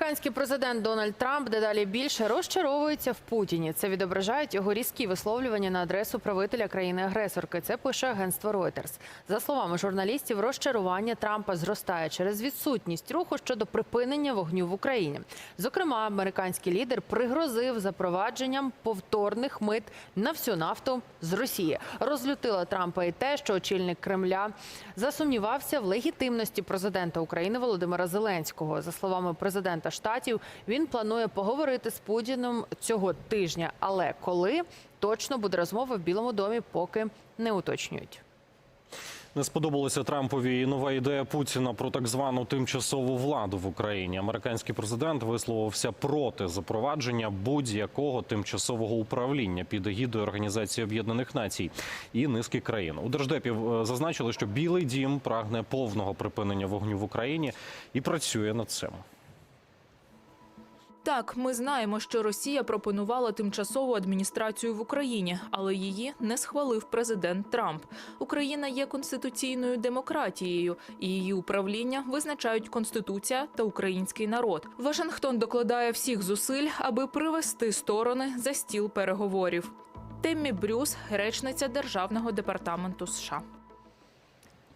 Американський президент Дональд Трамп дедалі більше розчаровується в Путіні. Це відображають його різкі висловлювання на адресу правителя країни-агресорки. Це пише агентство Reuters. За словами журналістів, розчарування Трампа зростає через відсутність руху щодо припинення вогню в Україні. Зокрема, американський лідер пригрозив запровадженням повторних мит на всю нафту з Росії. Розлютило Трампа і те, що очільник Кремля засумнівався в легітимності президента України Володимира Зеленського. За словами президента штатів, він планує поговорити з Путіним цього тижня. Але коли точно буде розмова в Білому домі, поки не уточнюють. Не сподобалася Трампові і нова ідея Путіна про так звану тимчасову владу в Україні. Американський президент висловився проти запровадження будь-якого тимчасового управління під егідою Організації Об'єднаних Націй і низки країн. У держдепі е, зазначили, що Білий Дім прагне повного припинення вогню в Україні і працює над цим. Так, ми знаємо, що Росія пропонувала тимчасову адміністрацію в Україні, але її не схвалив президент Трамп. Україна є конституційною демократією, і її управління визначають конституція та український народ. Вашингтон докладає всіх зусиль, аби привести сторони за стіл переговорів. Теммі Брюс, речниця Державного департаменту США.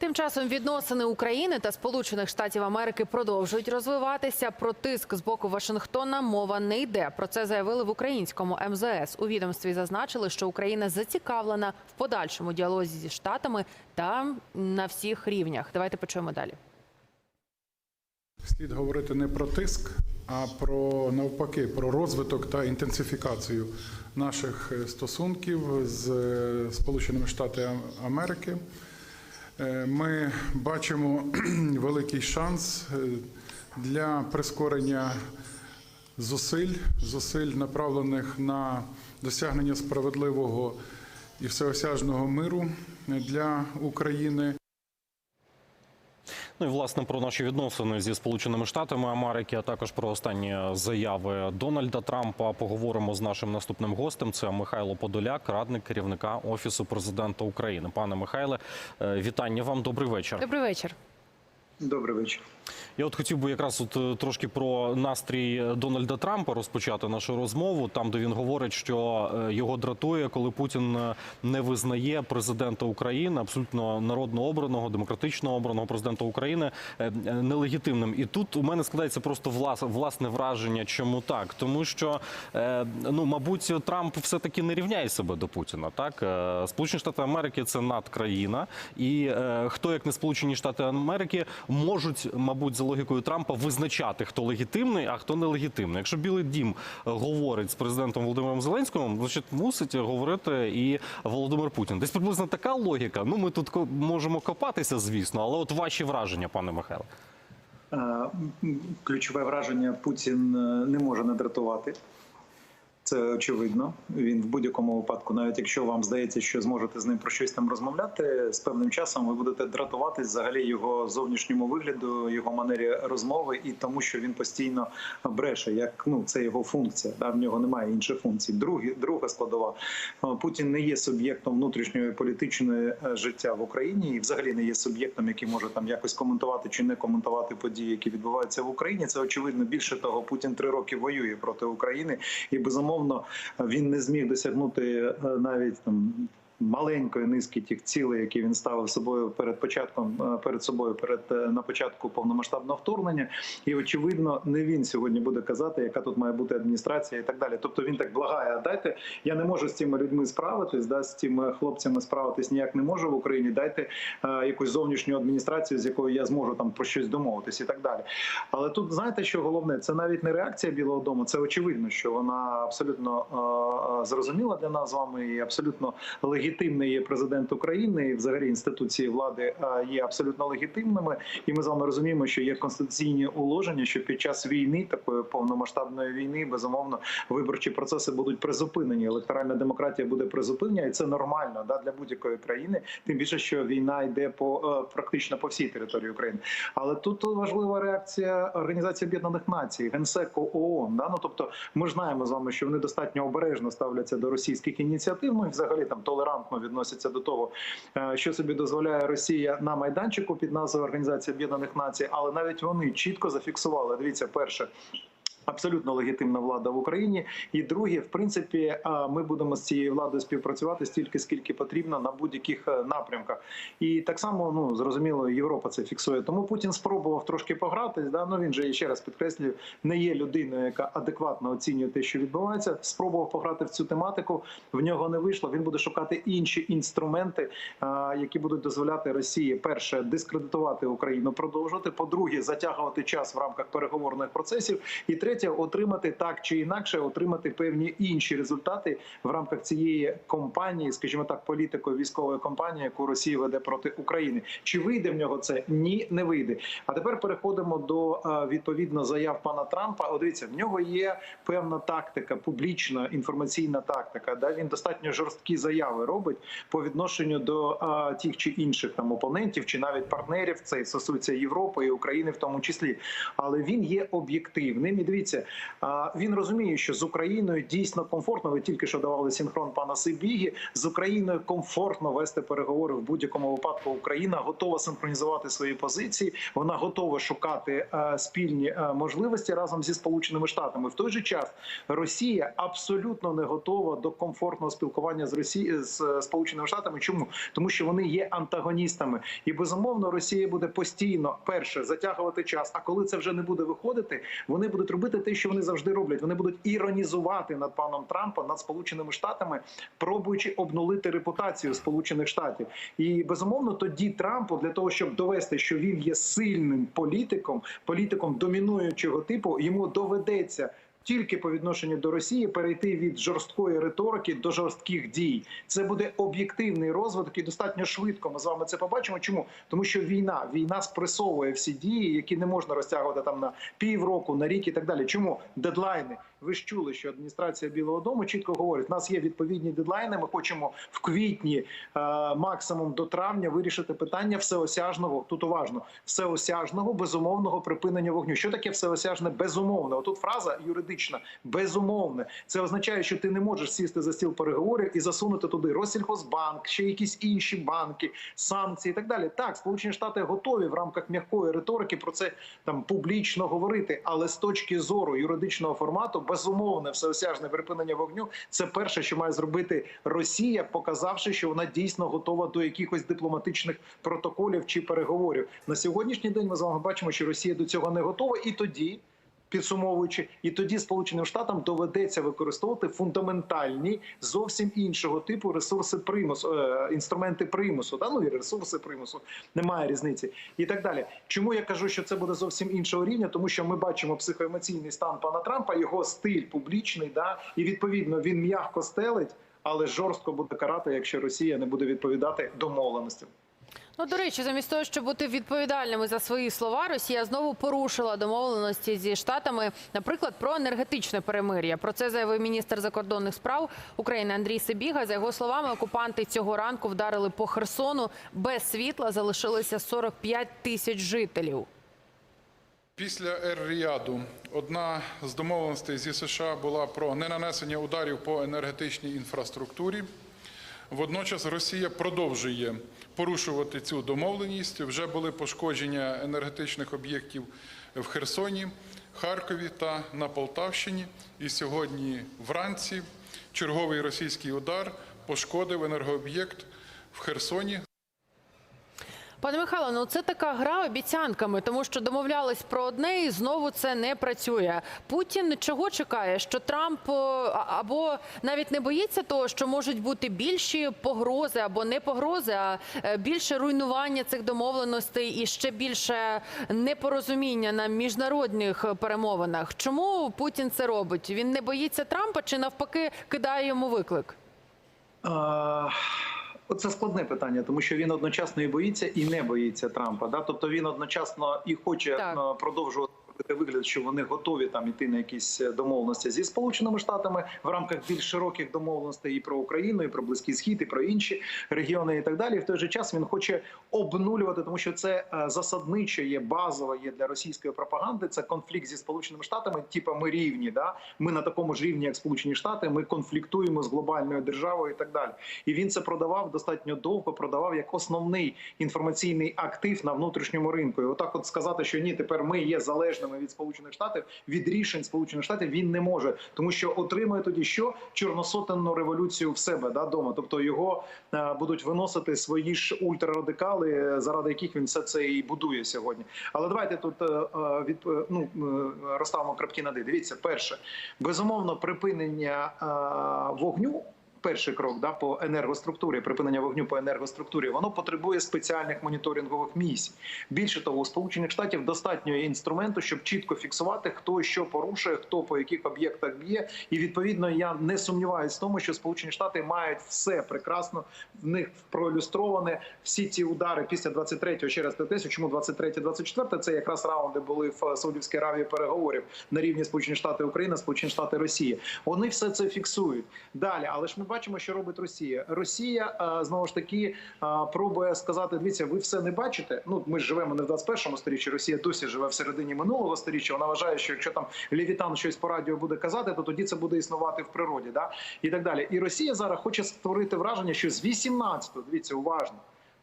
Тим часом відносини України та Сполучених Штатів Америки продовжують розвиватися. Про тиск з боку Вашингтона мова не йде. Про це заявили в українському МЗС. У відомстві зазначили, що Україна зацікавлена в подальшому діалозі зі штатами та на всіх рівнях. Давайте почуємо далі. Слід говорити не про тиск, а про навпаки, про розвиток та інтенсифікацію наших е, стосунків з е, Сполученими Штатами Америки. Е, Ми бачимо великий шанс е, для прискорення зусиль, зусиль направлених на досягнення справедливого і всеосяжного миру для України. Ну і власне про наші відносини зі Сполученими Штатами Америки, а також про останні заяви Дональда Трампа. Поговоримо з нашим наступним гостем. Це Михайло Подоляк, радник керівника офісу президента України. Пане Михайле, е, вітання вам. Добрий вечір. Добрий вечір. Добрий вечір. Я от хотів би якраз от е, трошки про настрій Дональда Трампа розпочати нашу розмову. Там, де він говорить, що е, його дратує, коли Путін е, не визнає президента України, абсолютно народно обраного, демократично обраного президента України нелегітимним. І тут у мене складається просто влас- власне враження, чому так, тому що ну, мабуть, Трамп все таки не рівняє себе до Путіна. Так, Сполучені Штати Америки це надкраїна, і хто як не Сполучені Штати Америки можуть, мабуть, за логікою Трампа визначати, хто легітимний, а хто нелегітимний. Якщо Білий Дім говорить з президентом Володимиром Зеленським, значить мусить говорити і Володимир Путін. Десь приблизно така логіка. Ну ми тут можемо копатися, звісно, але от ваші враження, пане Михайло. Е, Ключове враження Путін е, не може не дратувати. Це очевидно. Він в будь-якому випадку, навіть якщо вам здається, що зможете з ним про щось там розмовляти, з певним часом ви будете дратуватись взагалі його зовнішньому вигляду, його манері розмови і тому, що він постійно бреше. Як ну це його функція. Да, в нього немає інших функцій. Другі, друга складова Е, Путін не є суб'єктом внутрішньої політичної е, життя в Україні, і взагалі не є суб'єктом, який може там якось коментувати чи не коментувати події, які відбуваються в Україні. Це очевидно. Більше того, Путін три роки воює проти України, і безумовно він не зміг досягнути е, навіть там. Маленької низки тих цілей, які він ставив собою перед початком, е, перед собою, перед е, на початку повномасштабного вторгнення, і очевидно, не він сьогодні буде казати, яка тут має бути адміністрація і так далі. Тобто він так благає, «А дайте я не можу з цими людьми справитись, да з цими хлопцями справитись ніяк не можу в Україні. Дайте е, якусь зовнішню адміністрацію, з якою я зможу там про щось домовитись і так далі. Але тут знаєте, що головне, це навіть не реакція Білого Дому. Це очевидно, що вона абсолютно е, зрозуміла для нас з вами і абсолютно легітимний є президент України, і взагалі інституції влади е, є абсолютно легітимними. І ми з вами розуміємо, що є конституційні уложення, що під час війни, такої повномасштабної війни, безумовно, виборчі процеси будуть призупинені. Електоральна демократія буде призупинена, і це нормально да для будь-якої країни. Тим більше, що війна йде по е, практично по всій території України. Але тут важлива реакція Організації Об'єднаних Націй, Генсеку ООН. Да? Ну, тобто, ми ж знаємо з вами, що вони достатньо обережно ставляться до російських ініціатив. Ну і взагалі там толерантно відносяться до того, е, що собі дозволяє Росія на майданчику під назвою Організації Об'єднаних Націй. Але навіть вони чітко зафіксували. Дивіться, перше. Абсолютно легітимна влада в Україні. І друге, в принципі, ми будемо з цією владою співпрацювати стільки, скільки потрібно на будь-яких е, напрямках. І так само, ну зрозуміло, Європа це фіксує. Тому Путін спробував трошки погратись. Да? Ну він же ще раз підкреслюю, не є людиною, яка адекватно оцінює те, що відбувається. Спробував пограти в цю тематику. В нього не вийшло. Він буде шукати інші інструменти, які будуть дозволяти Росії перше дискредитувати Україну, продовжувати. По-друге, затягувати час в рамках переговорних процесів. І третє, отримати так чи інакше, отримати певні інші результати в рамках цієї компанії, скажімо так, політико-військової кампанії, яку Росія веде проти України. Чи вийде в нього це? Ні, не вийде. А тепер переходимо до е, відповідно заяв пана Трампа. О, дивіться, в нього є певна тактика, публічна інформаційна тактика. Да, він достатньо жорсткі заяви робить по відношенню до е, тих чи інших там опонентів, чи навіть партнерів. Це стосується Європи і України, в тому числі. Але він є об'єктивним. І дивіться, е, він розуміє, що з Україною дійсно комфортно. Ви тільки що давали синхрон пана Сибігі. З Україною комфортно вести переговори в будь-якому випадку. Україна готова синхронізувати свої позиції. Вона готова шукати е, спільні е, можливості разом зі Сполученими Штатами. В той же час Росія абсолютно не готова до комфортного спілкування з Росією з е, Сполученими Штатами. Чому тому, що вони є антагоністами, і безумовно Росія буде постійно перше затягувати час. А коли це вже не буде виходити, вони будуть робити те, що вони завжди роблять. Вони будуть іронізувати над паном Трампом, над Сполученими Штатами, пробуючи обнулити репутацію Сполучених Штатів. І безумовно тоді Трампу для того, щоб довести, що він є сильним політиком, політиком домінуючого типу, йому доведеться. Тільки по відношенню до Росії перейти від жорсткої риторики до жорстких дій. Це буде об'єктивний розвиток і достатньо швидко. Ми з вами це побачимо. Чому тому, що війна війна спресовує всі дії, які не можна розтягувати там на півроку, на рік і так далі. Чому дедлайни? Ви ж чули, що адміністрація Білого Дому чітко говорить: у нас є відповідні дедлайни. Ми хочемо в квітні, е, максимум до травня, вирішити питання всеосяжного. Тут уважно всеосяжного безумовного припинення вогню. Що таке всеосяжне безумовне? Отут фраза юридична безумовне. Це означає, що ти не можеш сісти за стіл переговорів і засунути туди Россельхозбанк, ще якісь інші банки, санкції і так далі. Так, Сполучені Штати готові в рамках м'якої риторики про це там публічно говорити, але з точки зору юридичного формату, безумовне всеосяжне припинення вогню це перше, що має зробити Росія, показавши, що вона дійсно готова до якихось дипломатичних протоколів чи переговорів. На сьогоднішній день ми з вами бачимо, що Росія до цього не готова, і тоді. Підсумовуючи, і тоді Сполученим Штатам доведеться використовувати фундаментальні зовсім іншого типу ресурси примусу, е, інструменти примусу, та ну і ресурси примусу немає різниці, і так далі. Чому я кажу, що це буде зовсім іншого рівня? Тому що ми бачимо психоемоційний стан пана Трампа, його стиль публічний, да і відповідно він м'яко стелить, але жорстко буде карати, якщо Росія не буде відповідати домовленостям. Ну, до речі, замість того, щоб бути відповідальними за свої слова, Росія знову порушила домовленості зі штатами, наприклад, про енергетичне перемир'я. Про це заявив міністр закордонних справ України Андрій Сибіга. За його словами, окупанти цього ранку вдарили по Херсону. Без світла залишилося 45 тисяч жителів. Після Ер-Ріаду одна з домовленостей зі США була про ненанесення ударів по енергетичній інфраструктурі. Водночас Росія продовжує порушувати цю домовленість. Вже були пошкодження енергетичних об'єктів в Херсоні, Харкові та на Полтавщині. І сьогодні вранці черговий російський удар пошкодив енергооб'єкт в Херсоні. Пане Михайло, ну це така гра обіцянками, тому що домовлялись про одне, і знову це не працює. Путін чого чекає? Що Трамп або навіть не боїться того, що можуть бути більші погрози або не погрози, а е, більше руйнування цих домовленостей і ще більше непорозуміння на міжнародних перемовинах. Чому Путін це робить? Він не боїться Трампа чи навпаки кидає йому виклик? А, Оце складне питання, тому що він одночасно і боїться, і не боїться Трампа. Да? Тобто він одночасно і хоче Так. е, продовжувати робити вигляд, що вони готові там іти на якісь е, домовленості зі сполученими штатами в рамках більш широких домовленостей і про Україну, і про Близький Схід, і про інші регіони, і так далі. В той же час він хоче обнулювати, тому що це е, засадниче є базово є для російської пропаганди. Це конфлікт зі сполученими штатами. Типа ми рівні, да ми на такому ж рівні, як Сполучені Штати. Ми конфліктуємо з глобальною державою і так далі. І він це продавав достатньо довго. Продавав як основний інформаційний актив на внутрішньому ринку. І отак, от сказати, що ні, тепер ми є залежними залежними від Сполучених Штатів, від рішень Сполучених Штатів він не може, тому що отримує тоді що чорносотенну революцію в себе да дома. Тобто його е, будуть виносити свої ж ультрарадикали, заради яких він все це і будує сьогодні. Але давайте тут е, е, від е, ну е, розставимо крапки над «і». Дивіться, перше безумовно припинення е, вогню. Перший крок да по енергоструктурі, припинення вогню по енергоструктурі, воно потребує спеціальних моніторингових місій. Більше того, у сполучених штатів достатньо інструменту, щоб чітко фіксувати, хто що порушує, хто по яких об'єктах б'є. І відповідно я не сумніваюся в тому, що Сполучені Штати мають все прекрасно в них проілюстроване. Всі ці удари після 23-го, ще раз питаюся, чому 23-24 це якраз раунди були в Саудівській Аравії переговорів на рівні Сполучені Штати Україна, Сполучені Штати Росія. Вони все це фіксують далі. Але ж ми бачимо, що робить Росія. Росія е, знову ж таки е, пробує сказати: дивіться, ви все не бачите. Ну ми ж живемо не в 21 сторіччі. Росія досі живе в середині минулого сторіччя. Вона вважає, що якщо там Левітан щось по радіо буде казати, то тоді це буде існувати в природі, да і так далі. І Росія зараз хоче створити враження, що з 18-го, дивіться уважно.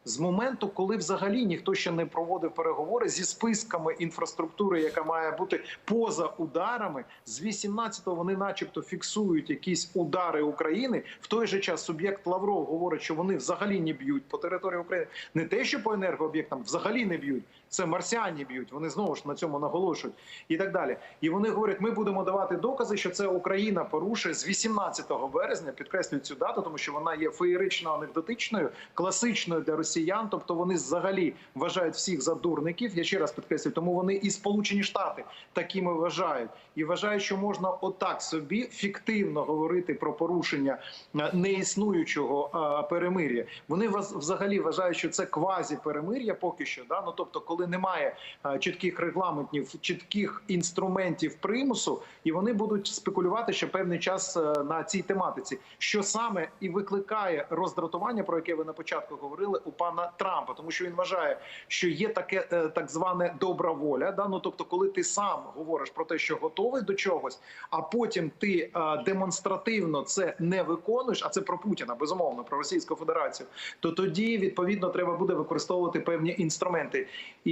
З моменту, коли взагалі ніхто ще не проводив переговори зі списками інфраструктури, яка має бути поза ударами, з 18-го вони, начебто, фіксують якісь удари України. В той же час суб'єкт Лавров говорить, що вони взагалі не б'ють по території України. Не те, що по енергооб'єктам взагалі не б'ють. Це марсіані б'ють. Вони знову ж на цьому наголошують і так далі. І вони говорять: ми будемо давати докази, що це Україна порушує з 18 березня. Підкреслюю цю дату, тому що вона є феєрично анекдотичною, класичною для росіян. Тобто вони взагалі вважають всіх за дурників. Я ще раз підкреслюю, тому вони і Сполучені Штати такими вважають і вважають, що можна отак собі фіктивно говорити про порушення е, неіснуючого е, перемир'я. Вони взагалі вважають, що це квазі перемир'я поки що. Да? Ну тобто, коли немає е, чітких регламентів, чітких інструментів примусу, і вони будуть спекулювати ще певний час е, на цій тематиці, що саме і викликає роздратування, про яке ви на початку говорили у пана Трампа, тому що він вважає, що є таке е, так зване добра воля. Да? Ну тобто, коли ти сам говориш про те, що готовий до чогось, а потім ти демонстративно це не виконуєш. А це про Путіна, безумовно, про Російську Федерацію. То тоді відповідно треба буде використовувати певні інструменти.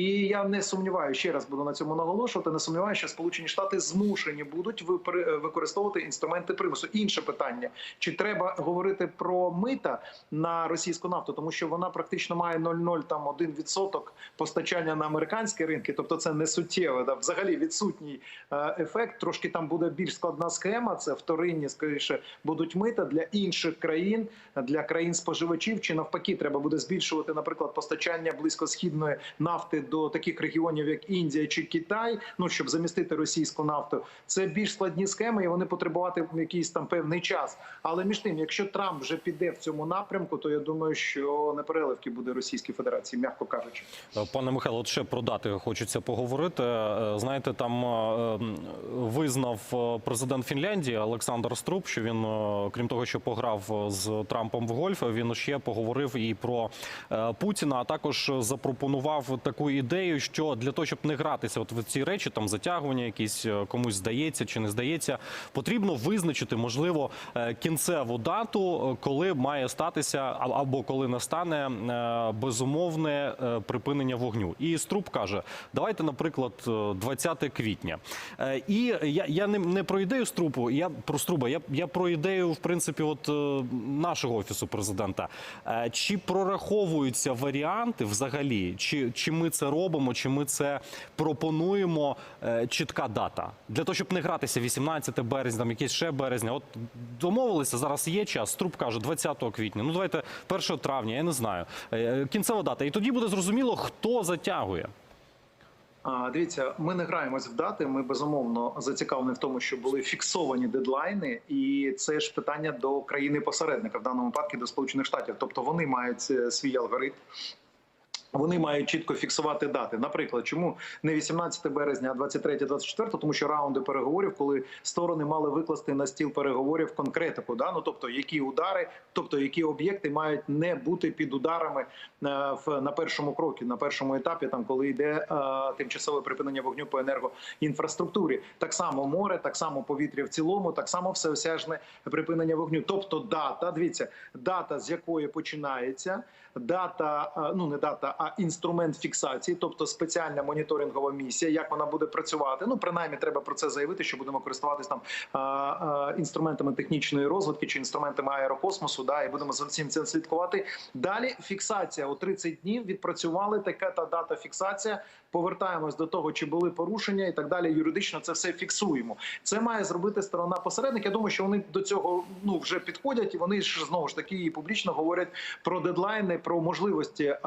Я не сумніваюся, ще раз буду на цьому наголошувати. Не сумніваюся, що Сполучені Штати змушені будуть використовувати інструменти примусу. Інше питання: чи треба говорити про мита на російську нафту, тому що вона практично має 0,0 там 1% постачання на американські ринки, тобто це не суттєво, да, взагалі відсутній е, ефект. Трошки там буде більш складна схема. Це вторинні, скоріше будуть мита для інших країн, для країн споживачів. Чи навпаки, треба буде збільшувати, наприклад, постачання близькосхідної нафти до таких регіонів, як Індія чи Китай, ну щоб замістити російську нафту. Це більш складні схеми, і вони потребуватимуть якийсь там певний час. Але між тим, якщо Трамп вже піде в цьому напрямку, то я думаю, що непереливки буде Російській Федерації, м'яко кажучи. Е, Пане Михайло, от ще про дати хочеться поговорити. Е, Знаєте, там е, визнав президент Фінляндії Олександр Струб, що він, крім того, що пограв з Трампом в гольф, він ще поговорив і про Путіна. А також запропонував таку ідею, що для того, щоб не гратися, от в ці речі, там затягування, якісь е, комусь здається чи не здається, потрібно визначити можливо е, кінцеву дату, е, коли має статися або коли настане безумовне припинення вогню. І Струб каже: давайте, наприклад, е, 20 квітня. І я, я не, не про ідею Струбу, я про Струба, я, я про ідею, в принципі, от нашого офісу президента. Чи прораховуються варіанти взагалі? Чи, чи ми це робимо, чи ми це пропонуємо? е, Чітка дата для того, щоб не гратися 18 березня, там якесь ще березня. От домовилися зараз. Є час. Струб каже 20 квітня. Ну давайте 1 травня. Я не знаю. Е, Кінцева дата. І тоді буде зрозуміло, хто затягує. Дивіться, ми не граємось в дати. Ми безумовно зацікавлені в тому, що були фіксовані дедлайни, і це ж питання до країни посередника в даному випадку до Сполучених Штатів. Тобто вони мають е, свій алгоритм. Вони мають чітко фіксувати дати. Наприклад, чому не 18 березня, а 23-24? Тому що раунди переговорів, коли сторони мали викласти на стіл переговорів конкретику, да? ну тобто які удари, тобто які об'єкти мають не бути під ударами е, в на першому крокі, на першому етапі, там коли йде е, тимчасове припинення вогню по енергоінфраструктурі. Так само море, так само повітря в цілому, так само всеосяжне припинення вогню. Тобто дата, дивіться, дата з якої починається, дата, е, ну не дата, а інструмент фіксації, тобто спеціальна моніторингова місія. Як вона буде працювати? Ну принаймні, треба про це заявити, що будемо користуватись там інструментами технічної розвитки чи інструментами аерокосмосу. Да, і будемо за всім цим слідкувати. Далі фіксація у 30 днів відпрацювали така та дата фіксація. Повертаємось до того, чи були порушення, і так далі. Юридично це все фіксуємо. Це має зробити сторона посередник. Я думаю, що вони до цього ну вже підходять, і вони ж знову ж таки і публічно говорять про дедлайни, про можливості, е,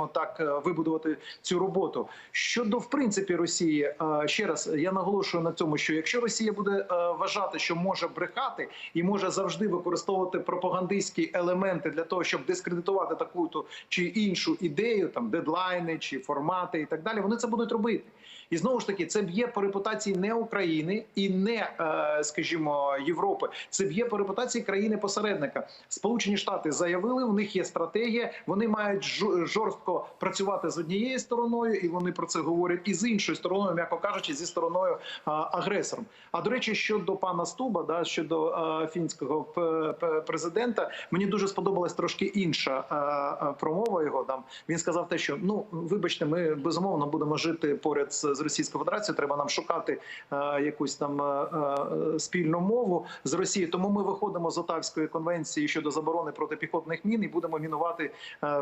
скажімо так, е, вибудувати цю роботу. Щодо в принципі Росії, е, ще раз я наголошую на цьому, що якщо Росія буде е, вважати, що може брехати і може завжди використовувати пропагандистські елементи для того, щоб дискредитувати таку то чи іншу ідею, там дедлайни чи формати і так далі, вони це будуть робити. І знову ж таки, це б'є по репутації не України і не, е, скажімо, Європи. Це б'є по репутації країни-посередника. Сполучені Штати заявили, у них є стратегія. Вони мають жо- жорстко працювати з однією стороною, і вони про це говорять, і з іншою стороною, м'яко кажучи, зі стороною агресором. А до речі, щодо пана Стуба, да щодо фінського п- п- президента, мені дуже сподобалась трошки інша промова його. Там він сказав те, що ну вибачте, ми безумовно будемо жити поряд з, з Російською Федерацією. Треба нам шукати якусь там а, а, спільну мову з Росією. Тому ми виходимо з Отавської конвенції щодо заборони протипіхотних мін і будемо мінувати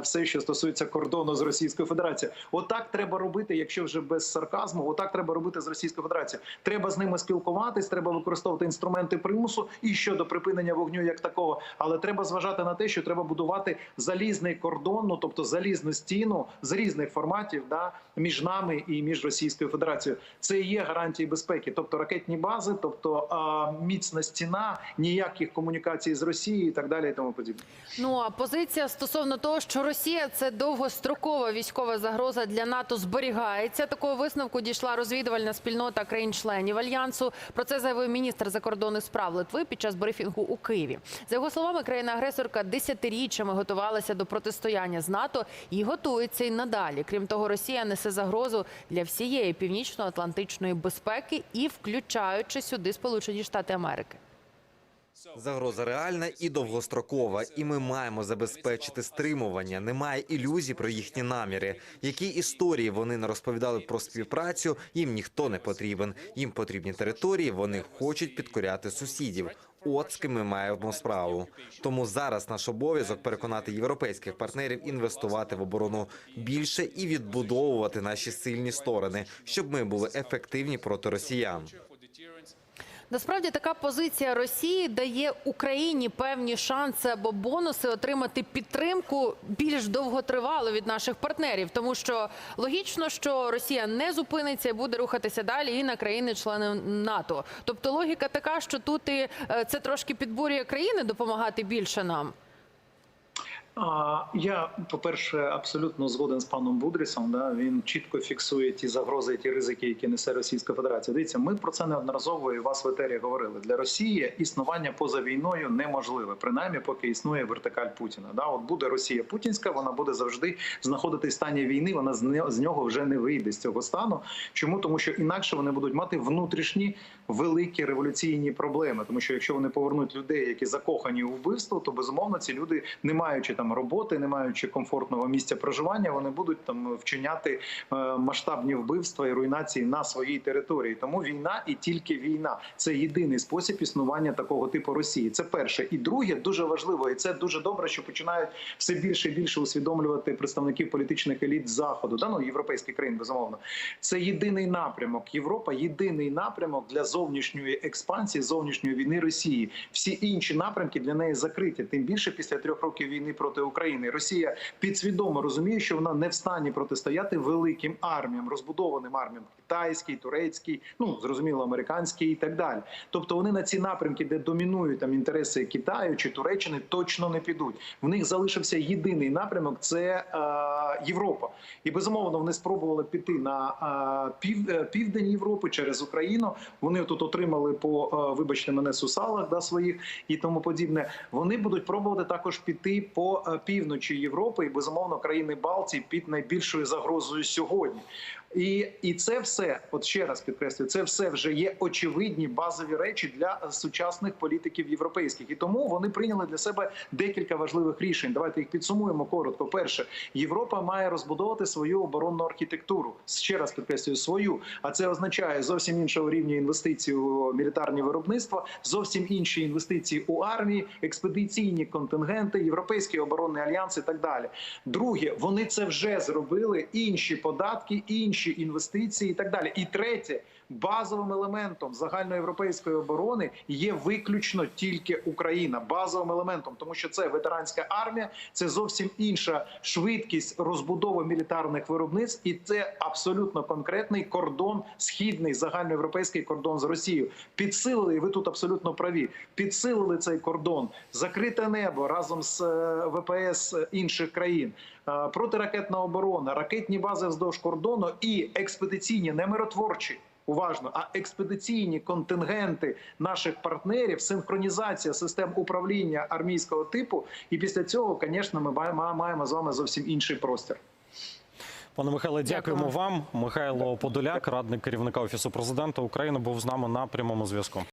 все, що стосується кордону з Російською Федерацією. Отак треба робити, якщо вже без сарказму. Отак треба робити з Російською Федерацією. Треба з ними спілкуватись, треба використовувати інструменти примусу і щодо припинення вогню як такого. Але треба зважати на те, що треба будувати залізний кордон, ну тобто залізну стіну з різних форматів, да між нами і між Російською Федерацією. Це і є гарантії безпеки, тобто ракетні бази, тобто а, міцна стіна, ніяких комунікацій з Росією і так далі, і тому подібне. Ну а позиція стосовно того, що Росія це довгострокова військова загроза для НАТО зберігається. Такого висновку дійшла розвідувальна спільнота країн-членів альянсу. Про це заявив міністр закордонних справ Литви під час брифінгу у Києві. За його словами, країна-агресорка десятиріччями готувалася до протистояння з НАТО і готується й надалі. Крім того, Росія несе загрозу для всієї північно-атлантичної безпеки і включаючи сюди Сполучені Штати Америки. Загроза реальна і довгострокова, і ми маємо забезпечити стримування. Немає ілюзій про їхні наміри. Які історії вони не розповідали про співпрацю, їм ніхто не потрібен. Їм потрібні території. Вони хочуть підкоряти сусідів. От з ким ми маємо справу. Тому зараз наш обов'язок переконати європейських партнерів інвестувати в оборону більше і відбудовувати наші сильні сторони, щоб ми були ефективні проти росіян. Насправді така позиція Росії дає Україні певні шанси або бонуси отримати підтримку більш довготривало від наших партнерів, тому що логічно, що Росія не зупиниться і буде рухатися далі і на країни-члени НАТО. Тобто логіка така, що тут і е, це трошки підбурює країни допомагати більше нам. Я, по-перше, абсолютно згоден з паном Будрісом. Да? Він чітко фіксує ті загрози, ті ризики, які несе Російська Федерація. Дивіться, ми про це неодноразово і вас в етері говорили. Для Росії існування поза війною неможливе, принаймні, поки існує вертикаль Путіна. Да? От буде Росія путінська, вона буде завжди знаходитись в стані війни. Вона з нього вже не вийде з цього стану. Чому тому, що інакше вони будуть мати внутрішні великі революційні проблеми. Тому що якщо вони повернуть людей, які закохані у вбивство, то безумовно ці люди, не маючи там роботи, не маючи комфортного місця проживання, вони будуть там вчиняти е, масштабні вбивства і руйнації на своїй території. Тому війна і тільки війна це єдиний спосіб існування такого типу Росії. Це перше. І друге, дуже важливо, і це дуже добре, що починають все більше і більше усвідомлювати представників політичних еліт заходу, да ну європейських країн, безумовно. Це єдиний напрямок. Європа єдиний напрямок для зовнішньої експансії, зовнішньої війни Росії. Всі інші напрямки для неї закриті. Тим більше після трьох років війни проти України. Росія підсвідомо розуміє, що вона не в стані протистояти великим арміям, розбудованим арміям китайський, турецький, ну зрозуміло, американський і так далі. Тобто вони на ці напрямки, де домінують там інтереси Китаю чи Туреччини, точно не підуть. В них залишився єдиний напрямок це е, Європа. І безумовно вони спробували піти на е, пів, е, південь Європи через Україну. Вони тут отримали по е, вибачте мене сусалах да своїх і тому подібне. Вони будуть пробувати також піти по е, півночі Європи і безумовно країни Балтії під найбільшою загрозою сьогодні. І, і це все, от ще раз підкреслюю, це все вже є очевидні базові речі для сучасних політиків європейських. І тому вони прийняли для себе декілька важливих рішень. Давайте їх підсумуємо коротко. Перше, Європа має розбудовувати свою оборонну архітектуру. Ще раз підкреслюю свою. А це означає зовсім іншого рівня інвестицій у мілітарні виробництва, зовсім інші інвестиції у армії, експедиційні контингенти, європейський оборонний альянс і так далі. Друге, вони це вже зробили. Інші податки, інші інвестиції і так далі. І третє. Базовим елементом загальноєвропейської оборони є виключно тільки Україна. Базовим елементом, тому що це ветеранська армія, це зовсім інша швидкість розбудови мілітарних виробництв, і це абсолютно конкретний кордон, східний загальноєвропейський кордон з Росією. Підсилили, і ви тут абсолютно праві. Підсилили цей кордон, закрите небо разом з е, ВПС інших країн. Е, Протиракетна оборона, ракетні бази вздовж кордону і експедиційні, не миротворчі. Уважно, а експедиційні контингенти наших партнерів, синхронізація систем управління армійського типу. І після цього, звісно, ми маємо- маємо з вами зовсім інший простір. Пане Михайле, дякуємо Дякую. вам. Михайло Подоляк, радник керівника офісу президента України, був з нами на прямому зв'язку.